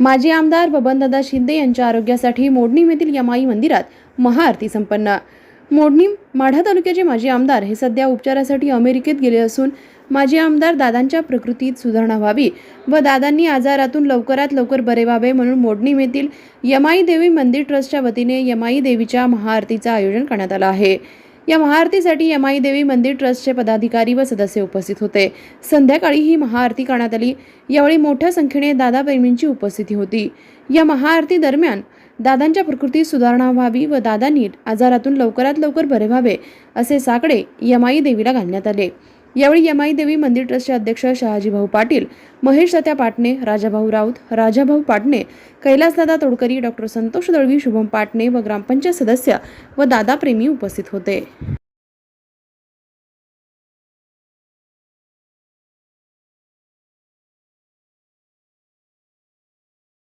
माजी आमदार बबनदादा शिंदे यांच्या आरोग्यासाठी मोडणीम येथील यमाई मंदिरात महाआरती संपन्न. मोडणीम माढा तालुक्याचे माजी आमदार हे सध्या उपचारासाठी अमेरिकेत गेले असून माजी आमदार दादांच्या प्रकृतीत सुधारणा व्हावी व दादांनी आजारातून लवकरात लवकर बरे व्हावे म्हणून मोडणीम येथील यमाई देवी मंदिर ट्रस्टच्या वतीने यमाई देवीच्या महाआरतीचं आयोजन करण्यात आलं आहे. या महाआरतीसाठी यमाई देवी मंदिर ट्रस्टचे पदाधिकारी व सदस्य उपस्थित होते. संध्याकाळी ही महाआरती करण्यात आली. यावेळी मोठ्या संख्येने दादा प्रेमींची उपस्थिती होती. या महाआरती दरम्यान दादांच्या प्रकृतीत सुधारणा व्हावी व दादांनी आजारातून लवकरात लवकर बरे व्हावे असे साकडे यमाई देवीला घालण्यात आले. यावेळी यमाई देवी मंदिर ट्रस्टचे अध्यक्ष शहाजीभाऊ पाटील महेश सत्या पाटणे राजाभाऊ राऊत राजाभाऊ पाटणे कैलासदादा तोडकरी डॉक्टर संतोष दळवी शुभम पाटणे व ग्रामपंचायत सदस्य व दादाप्रेमी उपस्थित होते.